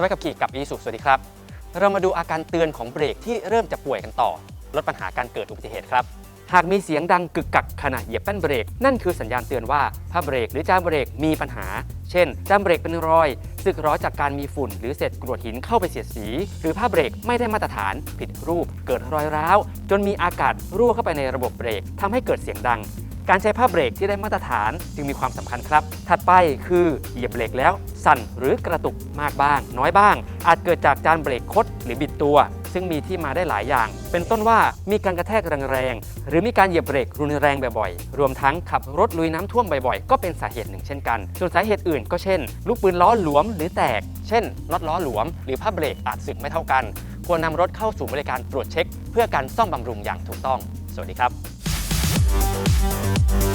ไว้กับขี่กับอีสุสวัสดีครับ เรามาดูอาการเตือนของเบรกที่เริ่มจะป่วยกันต่อ ลดปัญหาการเกิดอุบัติเหตุครับ หากมีเสียงดังกึกกักขณะเหยียบแป้นเบรก นั่นคือสัญญาณเตือนว่าผ้าเบรกหรือจานเบรกมีปัญหา เช่น จานเบรกเป็นรอยสึกหรอจากการมีฝุ่น หรือเศษกรวดหินเข้าไปเสียดสี หรือผ้าเบรกไม่ได้มาตรฐาน ผิดรูป เกิดรอยร้าว จนมีอากาศรั่วเข้าไปในระบบเบรกทำให้เกิดเสียงดัง การใช้ผ้าเบรกที่ได้มาตรฐานจึงมีความสำคัญครับ ถัดไปคือเหยียบเบรกแล้ว สั่นหรือกระตุกมากบ้าง น้อยบ้าง อาจเกิดจากจานเบรกคดหรือบิดตัว ซึ่งมีที่มาได้หลายอย่าง เป็นต้นว่ามีการกระแทกแรงๆหรือมีการเหยียบเบรกรุนแรงบ่อยๆ รวมทั้งขับรถลุยน้ำท่วมบ่อยๆ ก็เป็นสาเหตุหนึ่งเช่นกัน ส่วนสาเหตุอื่นก็เช่น ลูกปืนล้อหลวมหรือแตก เช่นน็อตล้อหลวม หรือผ้าเบรกอาจสึกไม่เท่ากัน ควรนำรถเข้าสู่บริการตรวจเช็ค เพื่อการซ่อมบำรุงอย่างถูกต้อง สวัสดีครับ Música